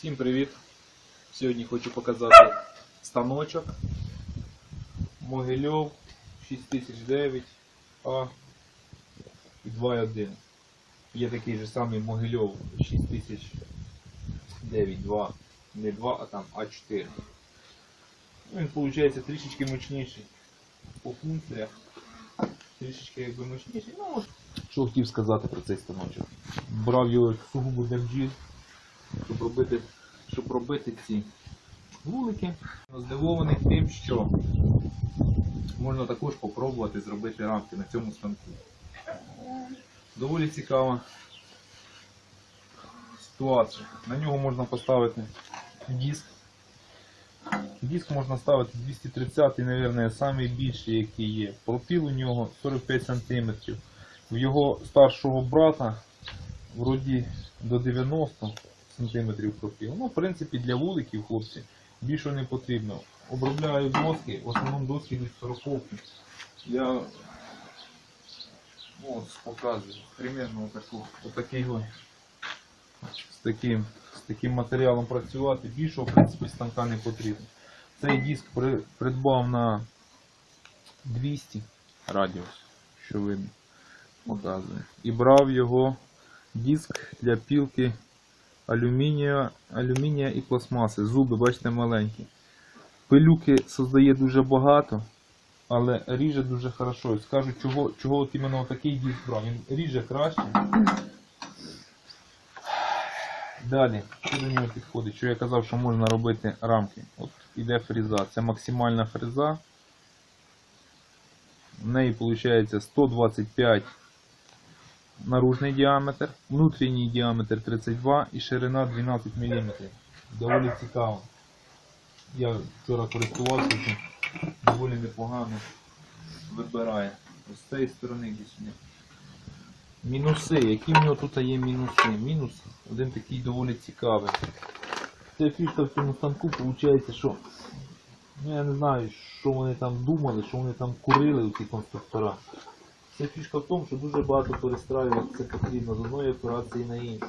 Всім привіт! Сьогодні хочу показати станочок Могильов 6009 А і 2.1. Є такий же самий Могильов 6009 2, не 2, а там А4. Ну, Він виходить трішечки мощніший по функціях. Трішечки якби мощніший. Ну, що хотів сказати про цей станочок. Брав його сугубо для бджіл щоб робити, щоб робити ці вулики. Здивований тим, що можна також спробувати зробити рамки на цьому станку. Доволі цікава ситуація. На нього можна поставити диск. Диск можна ставити 230 мабуть, найбільший, який є. Профіл у нього 45 см. В його старшого брата вроді до 90 см профіл. Ну, в принципі, для вуликів, хлопці, більше не потрібно. Обробляю доски, в основному доски від 40 Я ну, от показую примерно отаку, отакий ой, з таким, з таким матеріалом працювати. Більшого, в принципі, станка не потрібно. Цей диск при, придбав на 200 радіус, що видно, показує. І брав його диск для пілки алюмінія, алюмінія і пластмаси. Зуби, бачите, маленькі. Пилюки создає дуже багато, але ріже дуже хорошо. Скажу, чого, чого от іменно такий диск брав. Він ріже краще. Далі, що до нього підходить? Що я казав, що можна робити рамки. От іде фреза. Це максимальна фреза. В неї виходить 125 наружний діаметр, внутрішній діаметр 32 і ширина 12 мм. Доволі цікаво. Я вчора користувався цим, доволі непогано вибирає. Ось з цієї сторони сюди. Мінуси. Які в нього тут є мінуси? Мінус один такий доволі цікавий. Це фішка в цьому станку виходить, що ну, я не знаю, що вони там думали, що вони там курили, ці конструктора. Це фішка в тому, що дуже багато перестраюватися потрібно з одної операції на іншу.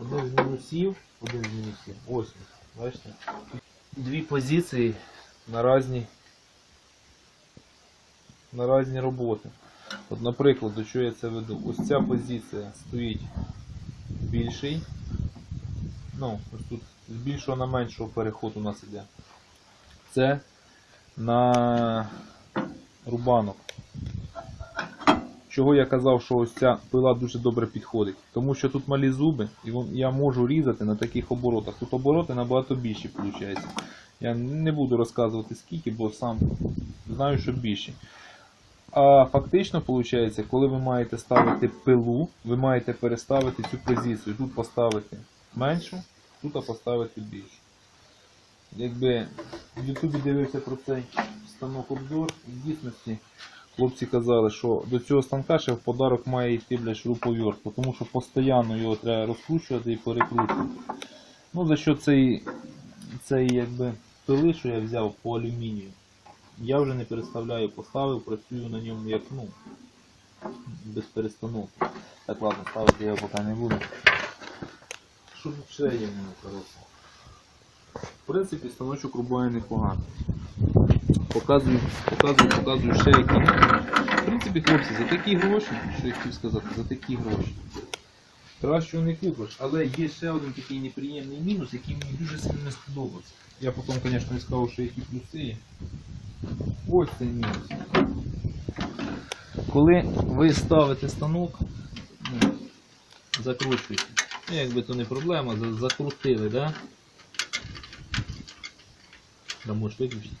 Один з мінусів, один з мінусів, ось, бачите? Дві позиції на різні, на різні роботи. От, наприклад, до чого я це веду? Ось ця позиція стоїть більший. Ну, ось тут з більшого на меншого переход у нас іде. Це на рубанок. Чого я казав, що ось ця пила дуже добре підходить. Тому що тут малі зуби, і я можу різати на таких оборотах. Тут обороти набагато більші виходить. Я не буду розказувати скільки, бо сам знаю, що більші. А фактично, виходить, коли ви маєте ставити пилу, ви маєте переставити цю позицію. Тут поставити меншу, тут поставити більшу. Якби в Ютубі дивився про цей станок обзор, в дійсності хлопці казали, що до цього станка ще в подарок має йти бля, тому що постійно його треба розкручувати і перекручувати. Ну, за що цей, цей якби, пили, що я взяв по алюмінію, я вже не переставляю, поставив, працюю на ньому як ну, без перестановки. Так, ладно, ставити я поки не буду. Що ще є в мене, коротше? В принципі, станочок рубає непогано. Показую, показую, показую ще які. В принципі, хлопці, за такі гроші, що я хотів сказати, за такі гроші. Кращого не купиш, але є ще один такий неприємний мінус, який мені дуже сильно не сподобався. Я потім, звісно, не сказав, що які плюси є. Ось цей мінус. Коли ви ставите станок, ну, закручуєте. Ну, якби то не проблема, за- закрутили, да? Да можеш виключити.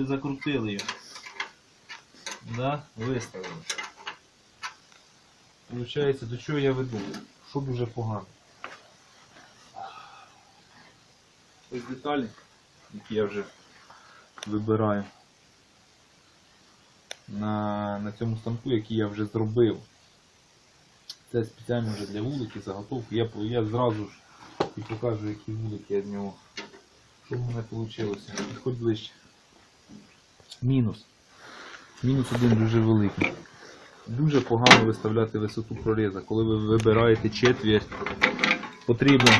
Ви закрутили його. Да? Виставили. Получається, до чого я веду? Що дуже погано. Ось деталі, які я вже вибираю на, на цьому станку, який я вже зробив. Це спеціально вже для вулики, заготовки. Я, я зразу ж і покажу, які вулики я з нього. Що в мене вийшло? Підходь ближче. Мінус. Мінус один дуже великий. дуже погано виставляти висоту проріза. Коли ви вибираєте четверть, потрібно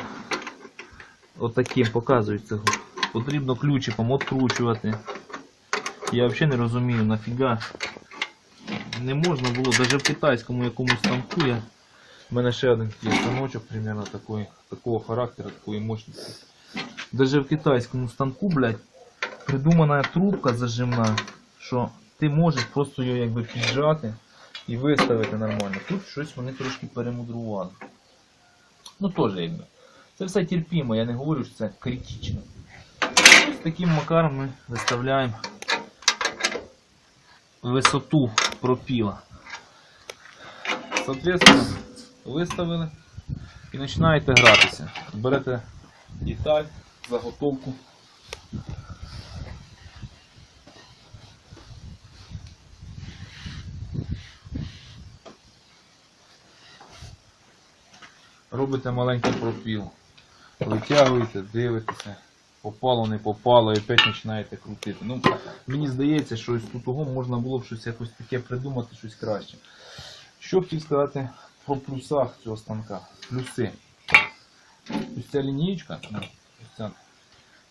отаким показується. Потрібно ключиком откручувати. Я взагалі не розумію нафіга. Не можна було, навіть в китайському якомусь станку я. У мене ще один станочок примерно такої, такого характеру, такої мощності. Даже в китайському станку, блядь, придумана трубка зажимна, що ти можеш просто її якби піджати і виставити нормально. Тут щось вони трошки перемудрували. Ну теж якби. Це все терпімо, я не говорю, що це критично. Ось таким макаром ми виставляємо висоту пропіла. Соответственно, виставили і починаєте гратися. Берете деталь, заготовку. Робите маленький пропіл. Витягуєте, дивитеся, попало, не попало, і опять починаєте крутити. Ну, мені здається, що тут того можна було б щось якось таке придумати, щось краще. Що хотів сказати по плюсах цього станка. Плюси. Ось ця лінієчка, ну, ось ця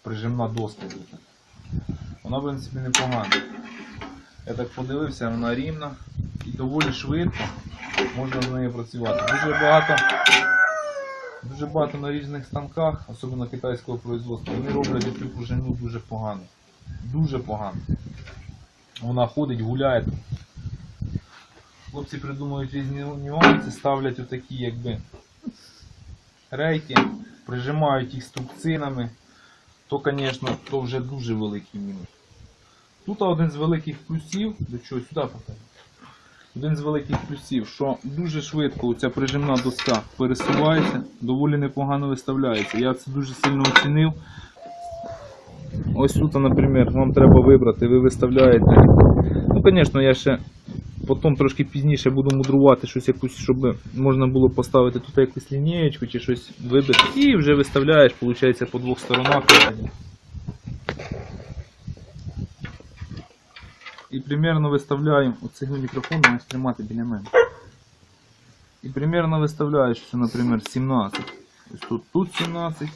прижимна доска, вона в принципі непогана. Я так подивився, вона рівна і доволі швидко можна з нею працювати. Дуже багато, дуже багато на різних станках, особливо китайського производства, вони роблять цю пружину дуже погано. Дуже погано. Вона ходить, гуляє. Хлопці придумують різні нюанси, ставлять отакі якби рейки, прижимають їх струбцинами, то, звісно, то вже дуже великий мінус. Тут один з великих плюсів, до чого сюди покажу. Один з великих плюсів, що дуже швидко ця прижимна доска пересувається, доволі непогано виставляється. Я це дуже сильно оцінив. Ось тут, наприклад, вам треба вибрати, ви виставляєте. Ну, звісно, я ще потім трошки пізніше буду мудрувати щось якусь, щоб можна було поставити тут якусь лінієчку чи щось вибити. І вже виставляєш, виходить, по двох сторонах. І примерно виставляємо мікрофону маєш тримати біля мене. І примерно виставляєш, що, наприклад, 17. Ось тут, тут 17.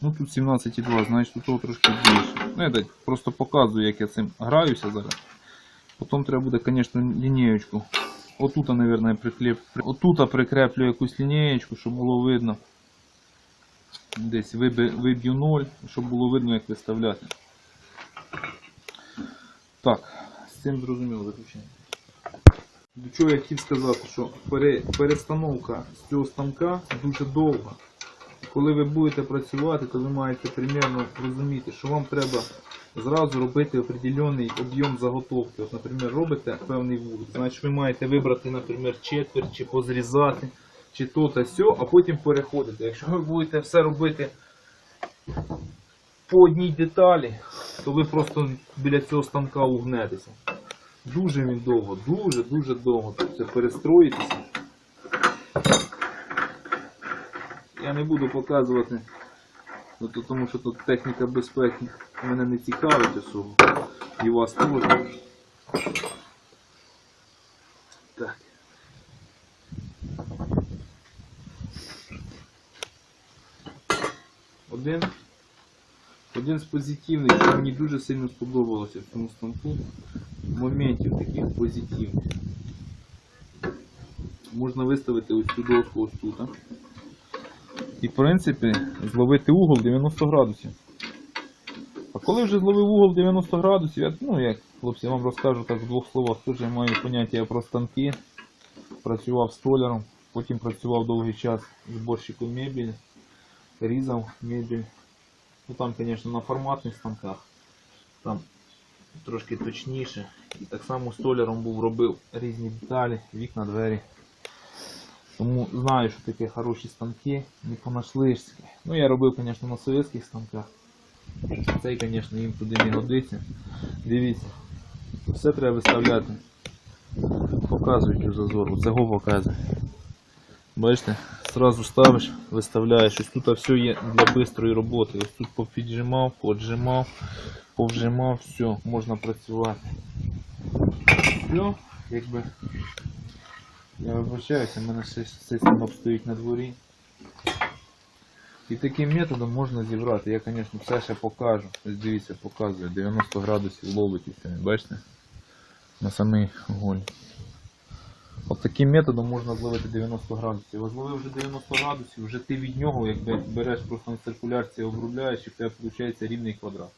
Ну тут 17,2, значить тут трошки більше. Ну, я так просто показую, як я цим граюся зараз. Потім треба буде, звісно, лінієчку. Отут, мабуть, приклеп... Отут прикреплю якусь лінієчку, щоб було видно. Десь виб'ю 0, щоб було видно, як виставляти. Так, з цим зрозуміло виключення. До чого я хотів сказати, що перестановка з цього станка дуже довга. Коли ви будете працювати, то ви маєте примерно розуміти, що вам треба зразу робити определений об'єм заготовки. От, наприклад, робите певний вугол, значить ви маєте вибрати, наприклад, четверть, чи позрізати, чи то та сьо, а потім переходити. Якщо ви будете все робити по одній деталі, то ви просто біля цього станка угнетеся. Дуже він довго, дуже, дуже довго це перестроїтися. Я не буду показувати, ну, то тому що тут техніка безпеки мене не цікавить особо. І вас теж. Один, один з позитивних, що мені дуже сильно сподобалося в цьому станку, моментів таких позитивних. Можна виставити ось цю доску ось тут. І в принципі зловити угол 90 градусів. А коли вже зловив угол 90 градусів, я, ну як хлопці, вам розкажу так в двох словах, теж я маю поняття про станки. Працював столяром, потім працював довгий час зборщиком мебелі, різав мебель. Ну там, звісно, на форматних станках. Там трошки точніше. І так само столяром був робив різні деталі, вікна, двері. Тому знаю, що таке хороші станки, не понашлишся. Ну я робив, звісно, на совєтських станках. Цей, звісно, їм туди не годиться. Дивіться, все треба виставляти. Показують зазор, оце го показує. Бачите, зразу ставиш, виставляєш. Ось тут все є для швидкої роботи. Ось тут попіджимав, поджимав, повжимав, все, можна працювати. Все, якби. Я вибачаюся, в мене ще цей стоїть на дворі. І таким методом можна зібрати. Я, звісно, все ще покажу. Ось дивіться, показую. 90 градусів ловить. Бачите? На самий голь. От таким методом можна зловити 90 градусів. А зловив вже 90 градусів, вже ти від нього якби береш просто на циркуляції, обробляєш і в тебе виходить рівний квадрат.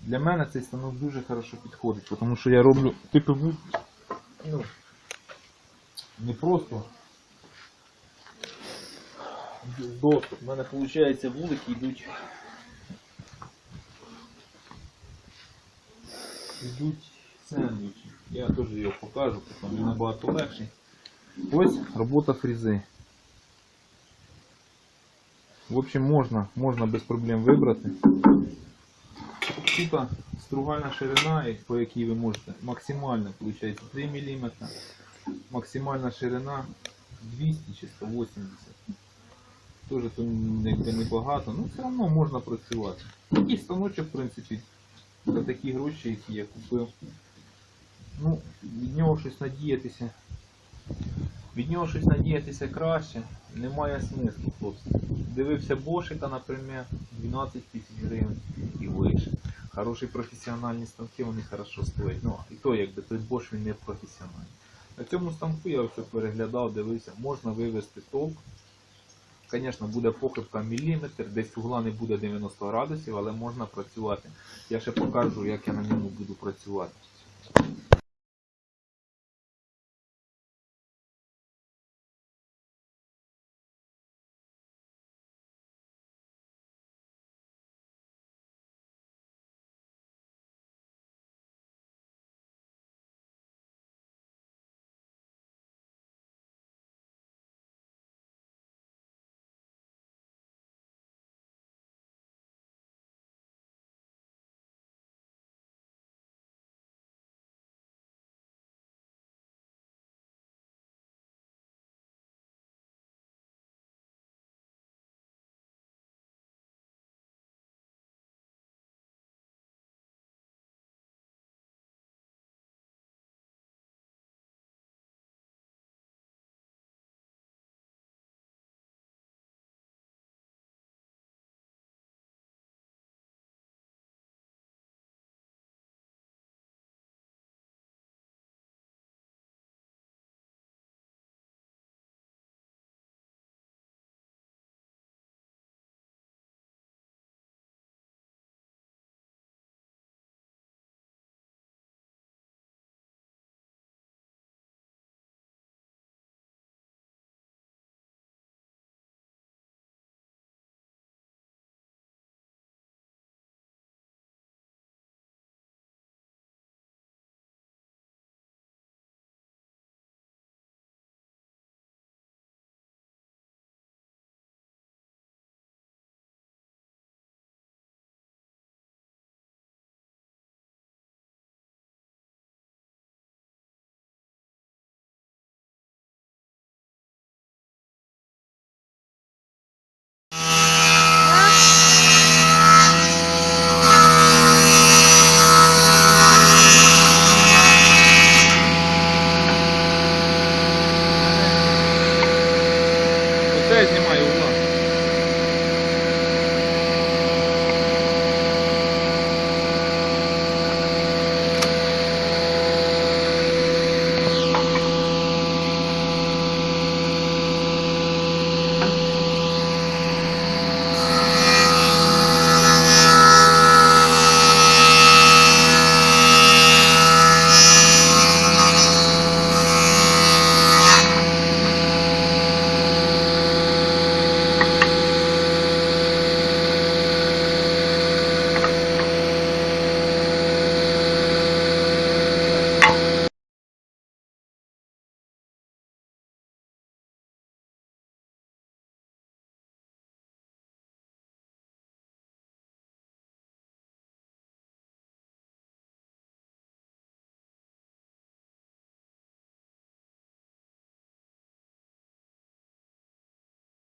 Для мене цей станок дуже хорошо підходить, тому що я роблю типу ну, не просто доступ. У мене виходить вулики йдуть. Йдуть сендвічі. Я теж його покажу, тому він набагато легший. Ось робота фрізи. В общем, можна, можна без проблем вибрати. Тут стругальна ширина, по якій ви можете, максимальна виходить 3 мм, максимальна ширина 200 чи 180 Теж то якби небагато, ну все одно можна працювати. Такий станочок, в принципі, за такі гроші, які я купив. Ну, від нього щось надіятися. Від нього щось надіятися краще, немає смислу, хлопці. Дивився Бошика, наприклад, 12 тисяч гривень і вище. Хороші професіональні станки, вони хорошо стоять. Ну, і то якби той Бош він не професіональний. На цьому станку я все переглядав, дивився, можна вивести толк. Звісно, буде похибка міліметр, десь угла не буде 90 градусів, але можна працювати. Я ще покажу, як я на ньому буду працювати.